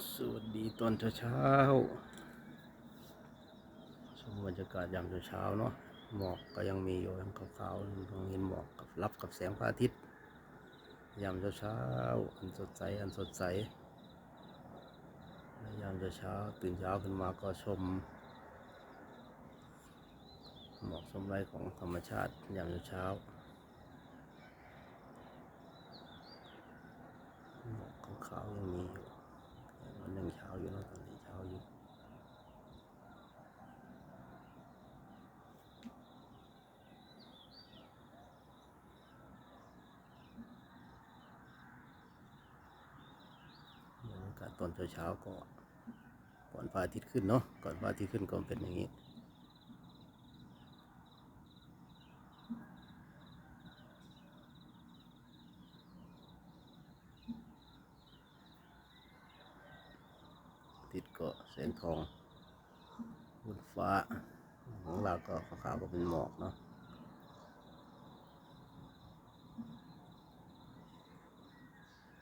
สวัสดีตอนเช้าๆชมบรรยากาศยามเช้าๆเนาะ หมอกก็ยังมีอยู่ยังขาวๆมองเห็นหมอกกับรับกับแสงพระอาทิตย์ ยามเช้าๆอันสดใส อันสดใส ยามเช้าๆตื่นเช้าขึ้นมาก็ชม หมอกชมไรของธรรมชาติ ยามเช้าๆหมอกขาวๆยังมีอยู่ มันยังเช้าอยู่เนอะตอนนี้เช้าอยู่บรรยากาศตอนเช้าๆก็ก่อนพระอาทิตย์ขึ้นเนาะก่อนพระอาทิตย์ขึ้นก็เป็นอย่างนี้อาทิตย์ก็แสงทองบนฟ้าของเราก็ขาวๆก็เป็นหมอกเนาะ